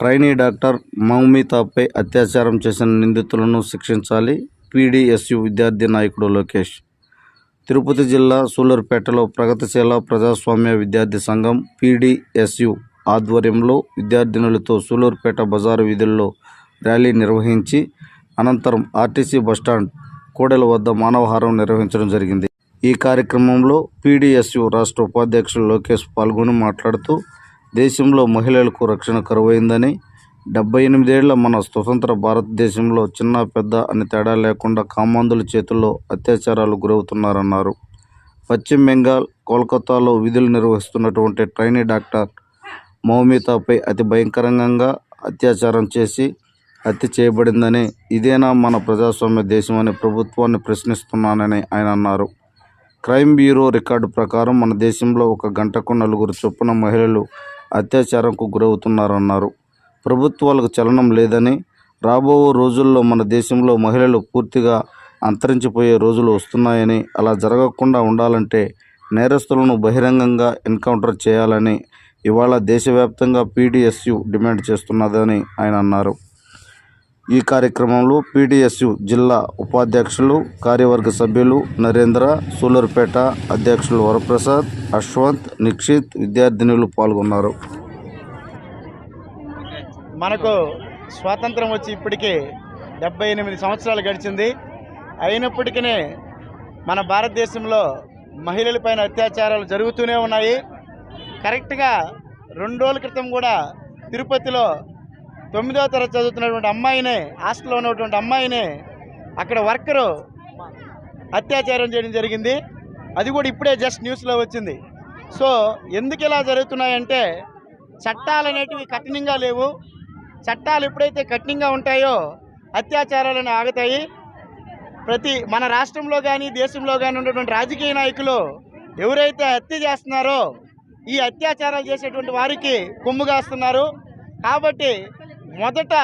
Trainee doctor మౌమితాపై అత్యాచారం చేసిన నిందితులను శిక్షించాలి. పీడీఎస్యు విద్యార్థి నాయకుడు లోకేష్. తిరుపతి జిల్లా సూలూరుపేటలో ప్రగతిశీల ప్రజాస్వామ్య విద్యార్థి సంఘం పీడీఎస్యు ఆధ్వర్యంలో విద్యార్థినులతో సూలూరుపేట బజారు వీధుల్లో ర్యాలీ నిర్వహించి అనంతరం ఆర్టీసీ బస్టాండ్ కూడెల వద్ద మానవహారం నిర్వహించడం జరిగింది. ఈ కార్యక్రమంలో పీడీఎస్యు రాష్ట్ర ఉపాధ్యక్షులు లోకేష్ పాల్గొని మాట్లాడుతూ దేశంలో మహిళలకు రక్షణ కరువైందని డెబ్బై ఎనిమిదేళ్ళ మన స్వతంత్ర భారతదేశంలో చిన్న పెద్ద అని తేడా లేకుండా కామాంధుల చేతుల్లో అత్యాచారాలు గురవుతున్నారన్నారు. పశ్చిమ బెంగాల్ కోల్కతాలో విధులు నిర్వహిస్తున్నటువంటి ట్రైనీ డాక్టర్ మౌమితాపై అతి భయంకరంగా అత్యాచారం చేసి హత్య చేయబడిందని ఇదేనా మన ప్రజాస్వామ్య దేశమని ప్రభుత్వాన్ని ప్రశ్నిస్తున్నానని ఆయన అన్నారు. క్రైమ్ బ్యూరో రికార్డు ప్రకారం మన దేశంలో ఒక గంటకు నలుగురు చొప్పున మహిళలు అత్యాచారంకు గురవుతున్నారన్నారు. ప్రభుత్వాలకు చలనం లేదని రాబో రోజుల్లో మన దేశంలో మహిళలు పూర్తిగా అంతరించిపోయే రోజులు వస్తున్నాయని అలా జరగకుండా ఉండాలంటే నేరస్తులను బహిరంగంగా ఎన్కౌంటర్ చేయాలని ఇవాళ దేశవ్యాప్తంగా పీడీఎస్యు డిమాండ్ చేస్తున్నదని ఆయన అన్నారు. ఈ కార్యక్రమంలో పీడీఎస్యు జిల్లా ఉపాధ్యక్షులు కార్యవర్గ సభ్యులు నరేంద్ర సూలూరుపేట అధ్యక్షులు వరప్రసాద్ అశ్వంత్ నిక్షిత్ విద్యార్థినులు పాల్గొన్నారు. మనకు స్వాతంత్రం వచ్చి ఇప్పటికే డెబ్బై ఎనిమిది సంవత్సరాలు గడిచింది. అయినప్పటికీ మన భారతదేశంలో మహిళలపైన అత్యాచారాలు జరుగుతూనే ఉన్నాయి. కరెక్ట్గా రెండు రోజుల క్రితం కూడా తిరుపతిలో తొమ్మిదో తరగతి చదువుతున్నటువంటి అమ్మాయినే హాస్టల్లో ఉన్నటువంటి అమ్మాయినే అక్కడ వర్కరు అత్యాచారం చేయడం జరిగింది. అది కూడా ఇప్పుడే జస్ట్ న్యూస్లో వచ్చింది. సో ఎందుకు ఇలా జరుగుతున్నాయంటే చట్టాలు అనేటివి కఠినంగా లేవు. చట్టాలు ఎప్పుడైతే కఠినంగా ఉంటాయో అత్యాచారాలను ఆగుతాయి. ప్రతి మన రాష్ట్రంలో కానీ దేశంలో కానీ ఉన్నటువంటి రాజకీయ నాయకులు ఎవరైతే హత్య చేస్తున్నారో ఈ అత్యాచారాలు చేసేటువంటి వారికి కొమ్ము కాస్తున్నారు. కాబట్టి మొదట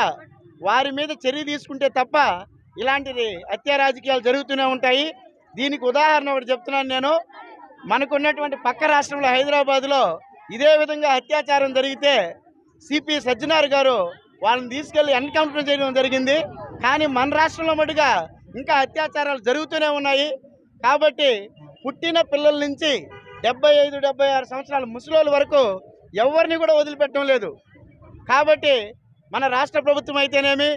వారి మీద చర్య తీసుకుంటే తప్ప ఇలాంటిది హత్య రాజకీయాలు జరుగుతూనే ఉంటాయి. దీనికి ఉదాహరణ ఒకటి చెప్తున్నాను నేను. మనకున్నటువంటి పక్క రాష్ట్రంలో హైదరాబాద్లో ఇదే విధంగా అత్యాచారం జరిగితే సిపి సజ్జనార్ గారు వాళ్ళని తీసుకెళ్ళి ఎన్కౌంటర్ చేయడం జరిగింది. కానీ మన రాష్ట్రంలో మటుగా ఇంకా అత్యాచారాలు జరుగుతూనే ఉన్నాయి. కాబట్టి పుట్టిన పిల్లల నుంచి డెబ్బై ఐదు డెబ్బై ఆరు సంవత్సరాల ముసలోళ్ళ వరకు ఎవరిని కూడా వదిలిపెట్టడం లేదు. కాబట్టి మన రాష్ట్ర ప్రభుత్వం అయితేనేమి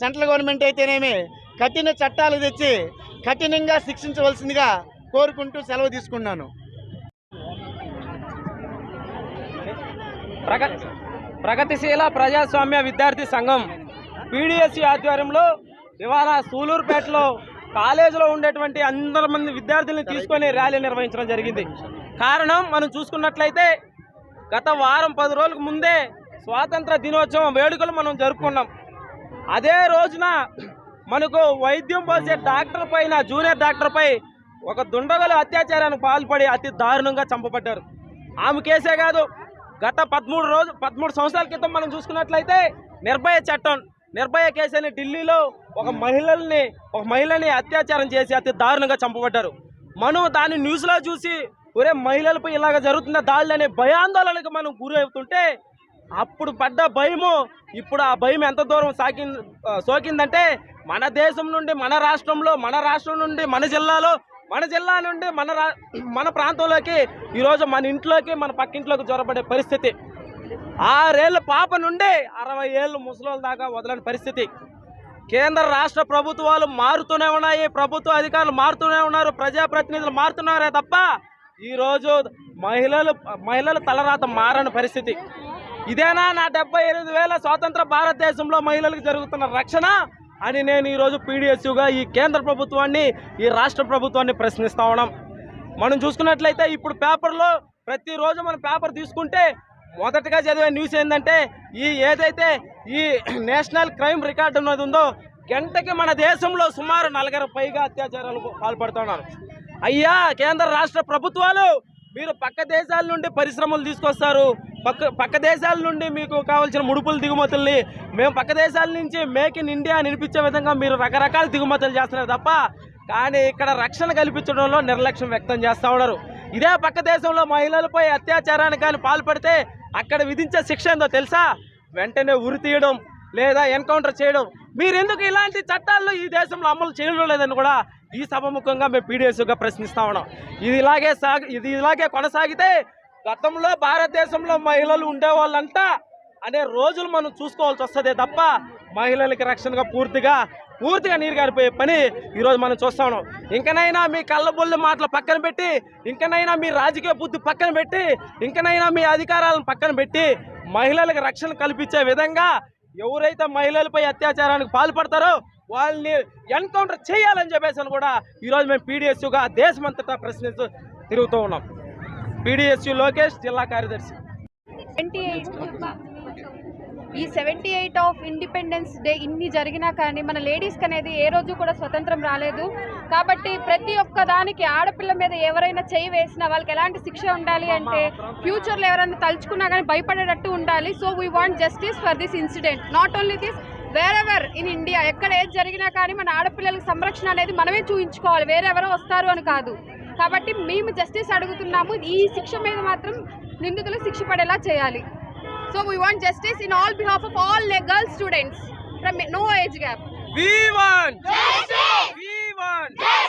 సెంట్రల్ గవర్నమెంట్ అయితేనేమి కఠిన చట్టాలు తెచ్చి కఠినంగా శిక్షించవలసిందిగా కోరుకుంటూ సెలవు తీసుకున్నాను. ప్రగతిశీల ప్రజాస్వామ్య విద్యార్థి సంఘం పీడిఎస్సి ఆధ్వర్యంలో ఇవాళ సూలూరుపేటలో కాలేజీలో ఉండేటువంటి అందరి మంది విద్యార్థుల్ని తీసుకొని ర్యాలీ నిర్వహించడం జరిగింది. కారణం మనం చూసుకున్నట్లయితే గత వారం పది రోజులకు ముందే స్వాతంత్ర దినోత్సవం వేడుకలు మనం జరుపుకున్నాం. అదే రోజున మనకు వైద్యం పోసే డాక్టర్ పైన జూనియర్ డాక్టర్ పై ఒక దుండగలు అత్యాచారానికి పాల్పడి అతి దారుణంగా చంపబడ్డారు. ఆమె కేసే కాదు గత పదమూడు రోజు పదమూడు సంవత్సరాల క్రితం మనం చూసుకున్నట్లయితే నిర్భయ చట్టం నిర్భయ కేసు అని ఢిల్లీలో ఒక మహిళల్ని ఒక మహిళని అత్యాచారం చేసి అతి దారుణంగా చంపబడ్డారు. మనం దాన్ని న్యూస్లో చూసి ఒరే మహిళలపై ఇలాగ జరుగుతున్న దాడులు అనే భయాందోళనకు మనం గురి అవుతుంటే అప్పుడు పడ్డ భయము ఇప్పుడు ఆ భయం ఎంత దూరం సాకి సోకిందంటే మన దేశం నుండి మన రాష్ట్రంలో మన రాష్ట్రం నుండి మన జిల్లాలో మన జిల్లా నుండి మన రా మన ప్రాంతంలోకి ఈరోజు మన ఇంట్లోకి మన పక్కింట్లోకి జ్వరపడే పరిస్థితి. ఆరేళ్ళ పాప నుండి అరవై ఏళ్ళు ముసలోళ్ళ దాకా వదలని పరిస్థితి. కేంద్ర రాష్ట్ర ప్రభుత్వాలు మారుతూనే ఉన్నాయి ప్రభుత్వ అధికారులు మారుతూనే ఉన్నారు ప్రజాప్రతినిధులు మారుతున్నారే తప్ప ఈరోజు మహిళలు మహిళల తలరాత మారని పరిస్థితి. ఇదేనా నా డెబ్బై ఎనిమిది వేల స్వాతంత్ర భారతదేశంలో మహిళలకు జరుగుతున్న రక్షణ అని నేను ఈరోజు పీడిఎస్యుగా ఈ కేంద్ర ప్రభుత్వాన్ని ఈ రాష్ట్ర ప్రభుత్వాన్ని ప్రశ్నిస్తా ఉన్నాం. మనం చూసుకున్నట్లయితే ఇప్పుడు పేపర్లో ప్రతిరోజు మనం పేపర్ తీసుకుంటే మొదటగా చదివే న్యూస్ ఏంటంటే ఈ ఏదైతే ఈ నేషనల్ క్రైమ్ రికార్డు ఉన్నది ఉందో గంటకి మన దేశంలో సుమారు నలగర పైగా అత్యాచారాలకు పాల్పడుతున్నారు. అయ్యా కేంద్ర రాష్ట్ర ప్రభుత్వాలు మీరు పక్క దేశాల నుండి పరిశ్రమలు తీసుకొస్తారు. పక్క పక్క దేశాల నుండి మీకు కావాల్సిన ముడుపులు దిగుమతుల్ని మేము పక్క దేశాల నుంచి మేక్ ఇన్ ఇండియా నిర్పించే విధంగా మీరు రకరకాల దిగుమతులు చేస్తున్నారు తప్ప కానీ ఇక్కడ రక్షణ కల్పించడంలో నిర్లక్ష్యం వ్యక్తం చేస్తూ ఉన్నారు. ఇదే పక్క దేశంలో మహిళలపై అత్యాచారానికి కానీ పాల్పడితే అక్కడ విధించే శిక్ష ఏందో తెలుసా? వెంటనే ఉరి తీయడం లేదా ఎన్కౌంటర్ చేయడం. మీరెందుకు ఇలాంటి చట్టాల్లో ఈ దేశంలో అమలు చేయడం లేదని కూడా ఈ సభముఖంగా మేము పీడిఎస్గా ప్రశ్నిస్తా ఉన్నాం. ఇది ఇలాగే సాగి ఇది ఇలాగే కొనసాగితే గతంలో భారతదేశంలో మహిళలు ఉండేవాళ్ళంతా అనే రోజులు మనం చూసుకోవాల్సి వస్తుంది తప్ప మహిళలకి రక్షణగా పూర్తిగా పూర్తిగా నీరు గారిపోయే పని ఈరోజు మనం చూస్తా ఉన్నాం. ఇంకనైనా మీ కళ్ళబొల్లి మాటలు పక్కన పెట్టి ఇంకనైనా మీ రాజకీయ బుద్ధి పక్కన పెట్టి ఇంకనైనా మీ అధికారాలను పక్కన పెట్టి మహిళలకు రక్షణ కల్పించే విధంగా ఎవరైతే మహిళలపై అత్యాచారానికి పాల్పడతారో వాళ్ళని ఎన్కౌంటర్ చేయాలని చెప్పేసి అని కూడా ఈరోజు మేము పీడిఎస్గా దేశమంతటా ప్రశ్నిస్తూ తిరుగుతూ ఉన్నాం. పీడిఎస్యు లోకేష్ జిల్లా కార్యదర్శి. ఎయిట్ ఈ seventy eight of independence day ఇన్ని జరిగినా కానీ మన లేడీస్కి అనేది ఏ రోజు కూడా స్వతంత్రం రాలేదు. కాబట్టి ప్రతి ఒక్క దానికి ఆడపిల్ల మీద ఎవరైనా చేయి వేసినా వాళ్ళకి ఎలాంటి శిక్ష ఉండాలి అంటే ఫ్యూచర్లో ఎవరైనా తలుచుకున్నా కానీ భయపడేటట్టు ఉండాలి. So we want justice for this incident not only this wherever in India ఎక్కడ ఏది జరిగినా కానీ మన ఆడపిల్లలకు సంరక్షణ అనేది మనమే చూపించుకోవాలి వేరెవరో వస్తారు అని కాదు. కాబట్టి మేము జస్టిస్ అడుగుతున్నాము ఈ శిక్ష మీద మాత్రం నిందితులు శిక్ష పడేలా చేయాలి so we want justice in all behalf of all girls students from no age gap We want justice! We want!